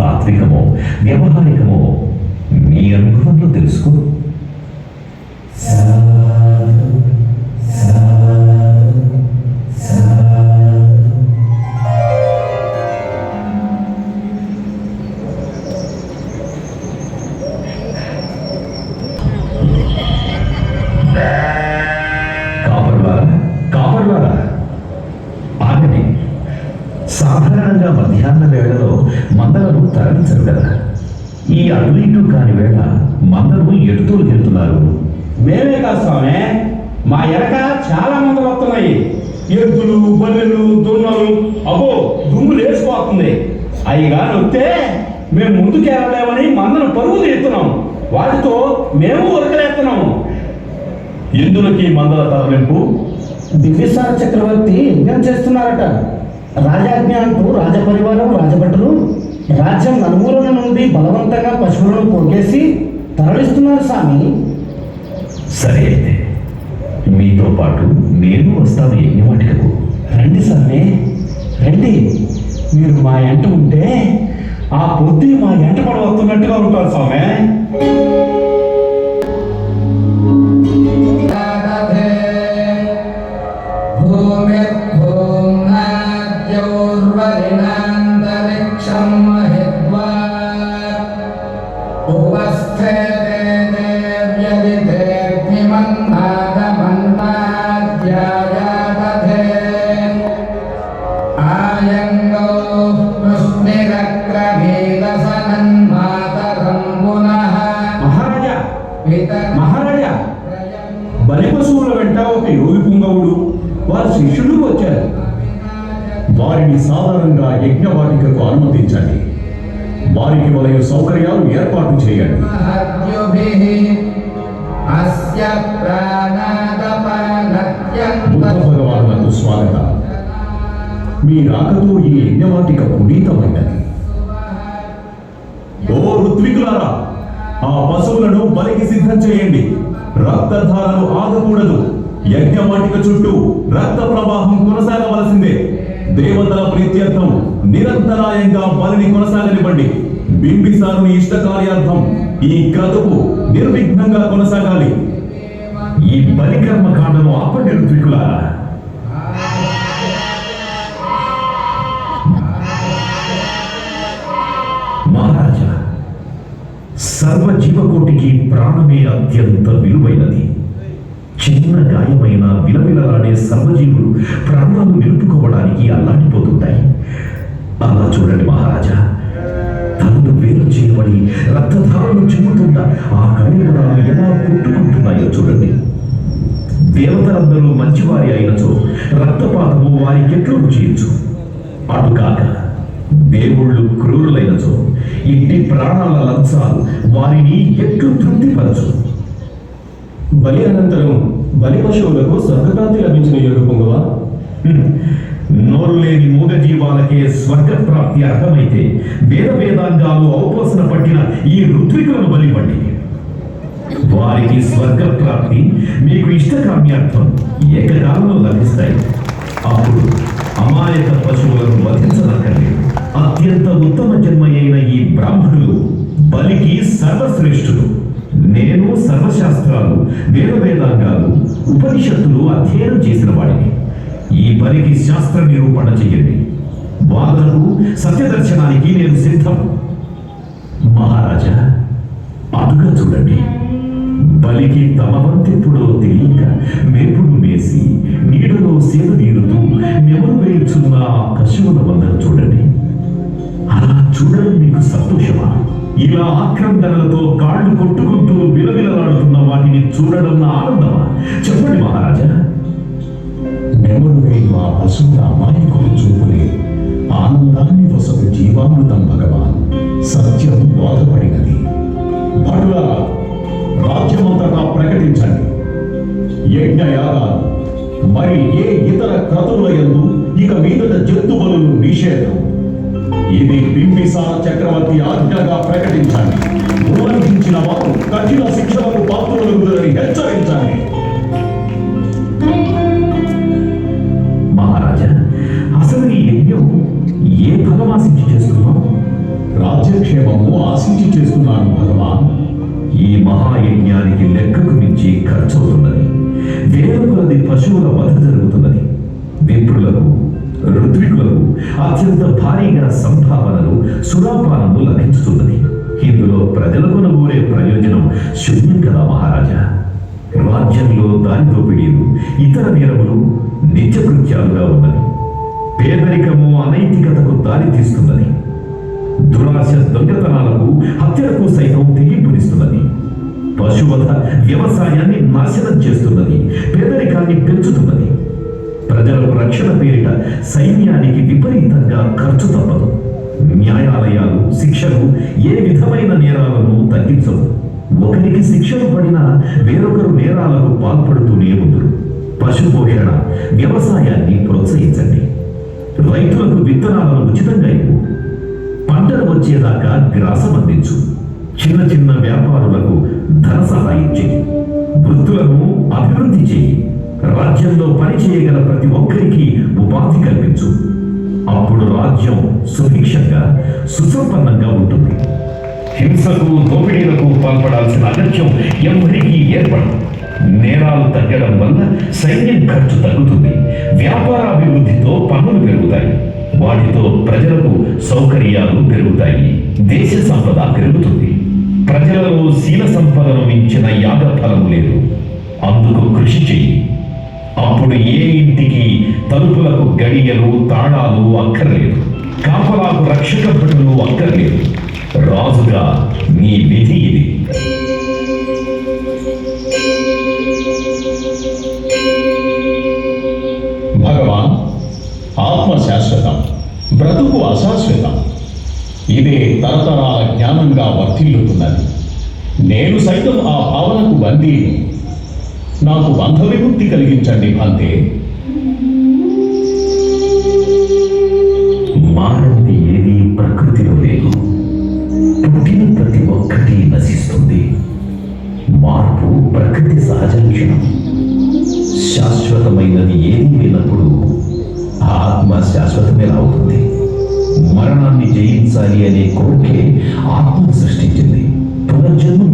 తాత్వికమో వ్యవహారికమో మీ అనుభవంలో తెలుసుకో. సాధారణంగా మధ్యాహ్న వేళలో మందలను తరలించరు కదా. ఈ అటు ఇటు కాని వేళ మందలు ఎటుతూలు వెళ్తున్నారు మేమే కాదు స్వామి మా ఎనక చాలా మంది వస్తున్నాయి. ఎద్దులు బల్లెలు దున్నలు అబ్బో దుమ్ము లేచిపోతుంది. అయ్యగా వస్తే మేము ముందుకు వెళ్ళలేమని మందను పరుగు తీస్తున్నాం. వాటితో మేము ఉరకలేస్తున్నాము. ఎందులకి మందల తరలింపు? బింబిసార చక్రవర్తి యజ్ఞం చేస్తున్నారట? రాజాజ్ఞ అంటూ రాజపరివారం రాజభటులు రాజ్యం నలుమూలల నుండి బలవంతంగా పశువులను పోగేసి తరలిస్తున్నారు స్వామి. సరే అయితే మీతో పాటు నేను వస్తాను యజ్ఞవాటికకు. రండి స్వామి రండి. మీరు మా ఎంట ఉంటే ఆ పొద్దు మా ఎంట పడి వస్తున్నట్టుగా ఉంటారు స్వామి. బలి పశువుల వెంట ఒక యోగి పుంగవుడు వారి శిష్యులు వచ్చారు వారిని సాధారణంగా యజ్ఞవాటికకు అనుమతించండి. వారికి వలయ సౌకర్యాలు ఏర్పాటు చేయండి. భగవానులకు స్వాగతం. మీ రాకతో ఈ యజ్ఞవాటిక పునీతమైనది ఓ ఋత్వికులారా ఆ పశువులను బలికి సిద్ధం చేయండి. రక్తధారలు ఆగకూడదు. యజ్ఞవాటిక చుట్టూ రక్త ప్రవాహం కొనసాగవలసిందే. దేవతల ప్రీత్యర్థం నిరంతరాయంగా బలిని కొనసాగనివ్వండి. బింబిసారుని ఇష్ట కార్యార్థం ఈ క్రతువు నిర్విఘ్నంగా కొనసాగాలి. ఈ బలికర్మ కాండను ఆపండి సర్వ జీవకోటికి ప్రాణమే అత్యంత విలువైనది. చిన్న గాయమైన విలవిలలాడే సర్వజీవులు ప్రాణాలు నిలుపుకోవడానికి అల్లాడిపోతుంటాయి. అలా చూడండి మహారాజా. తనను వేరు చేయబడి రక్తధారలు చిమ్ముతున్న ఆ కణిమణాలు ఎలా పుట్టుకుంటున్నాయో చూడండి. దేవతలందరూ మంచివారి అయినచో రక్తపాతము వారికి ఎట్లు చేయొచ్చు అటు కాక దేవుళ్ళు క్రూరులైనచో ఇంటి ప్రాణాల లంచాలు వారిని ఎట్లు తృప్తిపరచు? బలి అనంతరం బలి పశువులకు స్వర్గకాంతి లభించిన యోగ పొంగవా నోరు లేని మూగజీవాలకే స్వర్గ ప్రాప్తి అర్థమైతే వేద వేదాంగాలు అవపోసన పట్టిన ఈ ఋత్వికులను బలివ్వండి. వారికి స్వర్గ ప్రాప్తి మీకు ఇష్టకామ్యార్థం ఏకకాలంలో లభిస్తాయి. అప్పుడు అమాయక పశువులను వధించనక్కర్లేదు. అత్యంత ఉత్తమ జన్మ అయిన ఈ బ్రాహ్మణులు బలికి సర్వశ్రేష్ఠులు. నేను సర్వశాస్త్రాలు వేద వేదాంగాలు ఉపనిషత్తులు అధ్యయనం చేసిన వాడిని. ఈ బలికి శాస్త్ర నిరూపణ చెయ్యండి. వాదనకు సత్యదర్శనానికి నేను సిద్ధం. మహారాజా అటుగా చూడండి. బలికి తమ వంతెప్పుడో తెలియక మేపుడు మేసి నీడలో సేద తీరుతూ నెమరు వేయుచున్న పశువుల వందను చూడండి. చూడడం మీకు సంతోషమా? ఇలా ఆక్రందనలతో కాళ్ళు కొట్టుకుంటూ విలవిలలాడుతున్న వాటిని చూడడం నా ఆనందమా? చెప్పండి మహారాజా. నెమరు వేయు ఆ పశువుల అమాయకులు చూపులే ఆనందాన్ని వసగు జీవామృతం భగవాన్. సత్యం బోధపడినది. భటులారా రాజ్యమంతటా ప్రకటించండి. యజ్ఞయాగాలు మరి ఏ ఇతర క్రతువుల ఎందు ఇక మీదట జంతువులను నిషేధం. ఇది బింబిసార చక్రవర్తి ఆజ్ఞగా ప్రకటించండి. ఉల్లంఘించిన వారు కఠిన శిక్షలకు పాత్రులగుదరని హెచ్చరించండి. మహారాజా అసలు ఈ యజ్ఞం ఏ ఫలమాశించి చేస్తున్నాం రాజ్య క్షేమము ఆశించి చేస్తున్నాను భగవాన్. ఈ మహాయజ్ఞానికి లెక్కకు మించి ఖర్చవుతున్నది. వేల కొలది పశువుల వధ జరుగుతున్నది. విప్రులకు ఋత్వికులకు అత్యంత భారీగా సంభావనలు సురాపానము లభించుతున్నది. ఇందులో ప్రజలకు ఊరే ప్రయోజనం శూన్యం కదా మహారాజా? రాజ్యంలో దారి దోపిడీలు ఇతర నేరములు నిత్యకృత్యాలుగా ఉన్నవి. పేదరికము అనైతికతకు దారి తీస్తున్నది. దురాశ దొంగతనాలకు హత్యలకు సైతం తెగింపునిస్తున్నది. పశువధ వ్యవసాయాన్ని నాశనం చేస్తున్నది. పేదరికాన్ని పెంచుతున్నది. ప్రజలకు రక్షణ పేరిట సైన్యానికి విపరీతంగా ఖర్చు తప్పదు. న్యాయాలయాలు శిక్షలు ఏ విధమైన నేరాలను తగ్గించవు. ఒకరికి శిక్షలు పడినా వేరొకరు నేరాలకు పాల్పడుతూనే ఉందరు పశుపోషణ వ్యవసాయాన్ని ప్రోత్సహించండి. రైతులకు విత్తనాలను ఉచితంగా ఇవ్వు. పంటలు వచ్చేదాకా గ్రాసం అందించు. చిన్న చిన్న వ్యాపారులకు ధన సహాయం చేయి వృత్తులను అభివృద్ధి చేయి రాజ్యంలో పనిచేయగల ప్రతి ఒక్కరికి ఉపాధి కల్పించు. అప్పుడు రాజ్యం సుభిక్షంగా సుసంపన్నంగా ఉంటుంది. హింసకు దోపిడీలకు పాల్పడాల్సిన అగత్యం ఎవరికీ ఏర్పడదు. నేరాలు తగ్గడం వల్ల సైన్యం ఖర్చు తగ్గుతుంది. వ్యాపార అభివృద్ధితో పన్నులు పెరుగుతాయి. వాటితో ప్రజలకు సౌకర్యాలు పెరుగుతాయి. దేశ సంపద పెరుగుతుంది. ప్రజలలో శీల సంపదను మించిన యాగ ఫలము లేదు. అందుకు కృషి చెయ్యి. అప్పుడు ఏ ఇంటికి తలుపులకు గడియలు తాళాలు అక్కర్లేదు. కాపలాకు రక్షక భటులు అక్కర్లేదు. రాజుగా నీ విధి ఇది. భగవాన్ ఆత్మ శాశ్వతం బ్రతుకు అశాశ్వతం. ఇదే తరతరాల జ్ఞానంగా వర్తిల్లుతున్నది నేను సైతం ఆ భావనకు బందీని నాకు బంధ విముక్తి కలిగించండి అంతే మారంది ఏది ప్రకృతిలో లేదు. పుట్టిన ప్రతి ఒక్కటి నశిస్తుంది. మార్పు ప్రకృతి సహజ లక్షణం. శాశ్వతమైనది ఏది లేనప్పుడు ఆత్మ శాశ్వతమేలా అవుతుంది మరణాన్ని జయించాలి అనే కోరికే ఆత్మను సృష్టించింది. పునర్జన్మం